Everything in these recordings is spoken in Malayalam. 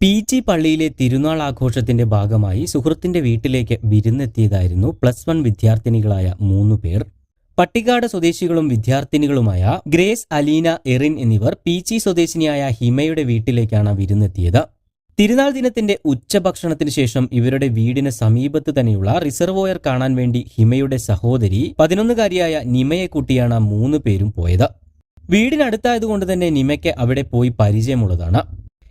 പി ജി പള്ളിയിലെ തിരുനാൾ ആഘോഷത്തിന്റെ ഭാഗമായി സുഹൃത്തിന്റെ വീട്ടിലേക്ക് വിരുന്നെത്തിയതായിരുന്നു പ്ലസ് വൺ വിദ്യാർത്ഥിനികളായ മൂന്നു പേർ. പട്ടിക്കാട് സ്വദേശികളും വിദ്യാർത്ഥിനികളുമായ ഗ്രേസ് അലീന എറിൻ എന്നിവർ പി ജി സ്വദേശിനിയായ ഹിമയുടെ വീട്ടിലേക്കാണ് വിരുന്നെത്തിയത്. തിരുനാൾ ദിനത്തിന്റെ ഉച്ചഭക്ഷണത്തിന് ശേഷം ഇവരുടെ വീടിന് സമീപത്ത് തന്നെയുള്ള റിസർവോയർ കാണാൻ വേണ്ടി ഹിമയുടെ സഹോദരി പതിനൊന്നുകാരിയായ നിമയെ കൂട്ടിയാണ് മൂന്ന് പേരും പോയത്. വീടിനടുത്തായതുകൊണ്ട് തന്നെ നിമയ്ക്ക് അവിടെ പോയി പരിചയമുള്ളതാണ്.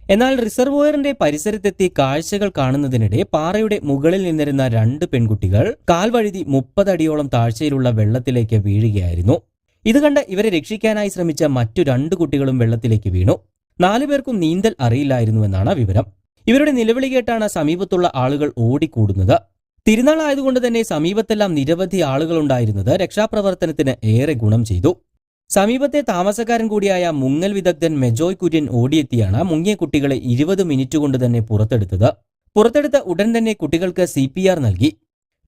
എന്നാൽ റിസർവോയറിന്റെ പരിസരത്തെത്തി കാഴ്ചകൾ കാണുന്നതിനിടെ പാറയുടെ മുകളിൽ നിന്നിരുന്ന രണ്ട് പെൺകുട്ടികൾ കാൽവഴുതി മുപ്പതടിയോളം താഴ്ചയിലുള്ള വെള്ളത്തിലേക്ക് വീഴുകയായിരുന്നു. ഇത് കണ്ട് ഇവരെ രക്ഷിക്കാനായി ശ്രമിച്ച മറ്റു രണ്ട് കുട്ടികളും വെള്ളത്തിലേക്ക് വീണു. നാലുപേർക്കും നീന്തൽ അറിയില്ലായിരുന്നുവെന്നാണ് വിവരം. ഇവരുടെ നിലവിളി കേട്ടാണ് സമീപത്തുള്ള ആളുകൾ ഓടിക്കൂടുന്നത്. തിരുനാൾ ആയതുകൊണ്ട് തന്നെ സമീപത്തെല്ലാം നിരവധി ആളുകളുണ്ടായിരുന്നത് രക്ഷാപ്രവർത്തനത്തിന് ഏറെ ഗുണം ചെയ്തു. സമീപത്തെ താമസക്കാരൻ കൂടിയായ മുങ്ങൽ വിദഗ്ധൻ മെജോയ് കുര്യൻ ഓടിയെത്തിയാണ് മുങ്ങിയ കുട്ടികളെ ഇരുപത് മിനിറ്റ് കൊണ്ട് തന്നെ പുറത്തെടുത്തത്. പുറത്തെടുത്ത ഉടൻ തന്നെ കുട്ടികൾക്ക് സി നൽകി.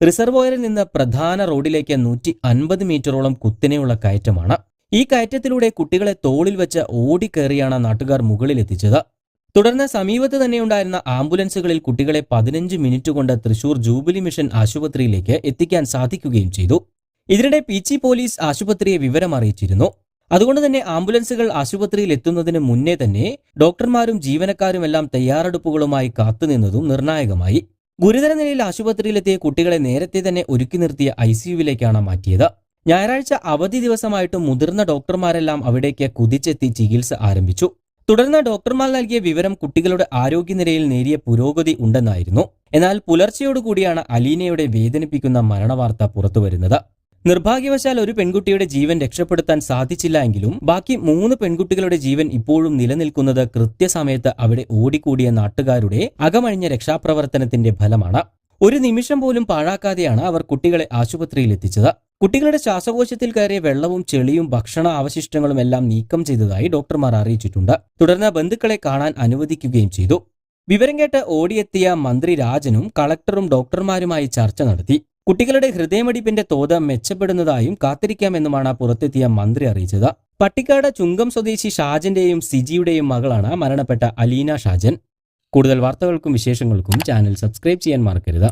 റിസർവോയറിൽ നിന്ന് പ്രധാന റോഡിലേക്ക് നൂറ്റി അൻപത് മീറ്ററോളം കുത്തിനെയുള്ള കയറ്റമാണ്. ഈ കയറ്റത്തിലൂടെ കുട്ടികളെ തോളിൽ വെച്ച് ഓടിക്കേറിയാണ് നാട്ടുകാർ മുകളിലെത്തിച്ചത്. തുടർന്ന് സമീപത്ത് തന്നെയുണ്ടായിരുന്ന ആംബുലൻസുകളിൽ കുട്ടികളെ പതിനഞ്ച് മിനിറ്റ് കൊണ്ട് തൃശൂർ ജൂബിലി മിഷൻ ആശുപത്രിയിലേക്ക് എത്തിക്കാൻ സാധിക്കുകയും ചെയ്തു. ഇതിനിടെ പി ജി പോലീസ് ആശുപത്രിയെ വിവരം അറിയിച്ചിരുന്നു. അതുകൊണ്ട് തന്നെ ആംബുലൻസുകൾ ആശുപത്രിയിൽ എത്തുന്നതിന് മുന്നേ തന്നെ ഡോക്ടർമാരും ജീവനക്കാരുമെല്ലാം തയ്യാറെടുപ്പുകളുമായി കാത്തുനിന്നതും നിർണായകമായി. ഗുരുതര നിലയിൽ ആശുപത്രിയിലെത്തിയ കുട്ടികളെ നേരത്തെ തന്നെ ഒരുക്കി നിർത്തിയ ഐ സിയുവിലേക്കാണ് മാറ്റിയത്. ഞായറാഴ്ച അവധി ദിവസമായിട്ടും മുതിർന്ന ഡോക്ടർമാരെല്ലാം അവിടേക്ക് കുതിച്ചെത്തി ചികിത്സ ആരംഭിച്ചു. തുടർന്ന് ഡോക്ടർമാർ നൽകിയ വിവരം കുട്ടികളുടെ ആരോഗ്യനിലയിൽ നേരിയ പുരോഗതി ഉണ്ടെന്നായിരുന്നു. എന്നാൽ പുലർച്ചയോടുകൂടിയാണ് അലീനയുടെ വേദനിപ്പിക്കുന്ന മരണവാർത്ത പുറത്തുവരുന്നത്. നിർഭാഗ്യവശാൽ ഒരു പെൺകുട്ടിയുടെ ജീവൻ രക്ഷപ്പെടുത്താൻ സാധിച്ചില്ല എങ്കിലും ബാക്കി മൂന്ന് പെൺകുട്ടികളുടെ ജീവൻ ഇപ്പോഴും നിലനിൽക്കുന്നത് കൃത്യസമയത്ത് അവിടെ ഓടിക്കൂടിയ നാട്ടുകാരുടെ അകമഴിഞ്ഞ രക്ഷാപ്രവർത്തനത്തിന്റെ ഫലമാണ്. ഒരു നിമിഷം പോലും പാഴാക്കാതെയാണ് അവർ കുട്ടികളെ ആശുപത്രിയിൽ എത്തിച്ചത്. കുട്ടികളുടെ ശ്വാസകോശത്തിൽ കയറിയ വെള്ളവും ചെളിയും ഭക്ഷണ അവശിഷ്ടങ്ങളും എല്ലാം നീക്കം ചെയ്തതായി ഡോക്ടർമാർ അറിയിച്ചിട്ടുണ്ട്. തുടർന്ന് ബന്ധുക്കളെ കാണാൻ അനുവദിക്കുകയും ചെയ്തു. വിവരം കേട്ട് ഓടിയെത്തിയ മന്ത്രി രാജനും കളക്ടറും ഡോക്ടർമാരുമായി ചർച്ച നടത്തി. കുട്ടികളുടെ ഹൃദയമിടിപ്പിന്റെ തോത് മെച്ചപ്പെടുന്നതായും കാത്തിരിക്കാമെന്നുമാണ് പുറത്തെത്തിയ മന്ത്രി അറിയിച്ചത്. പട്ടിക്കാട് ചുങ്കം സ്വദേശി ഷാജന്റെയും സിജിയുടെയും മകളാണ് മരണപ്പെട്ട അലീന ഷാജൻ. കൂടുതൽ വാർത്തകൾക്കും വിശേഷങ്ങൾക്കും ചാനൽ സബ്സ്ക്രൈബ് ചെയ്യാൻ മറക്കരുത്.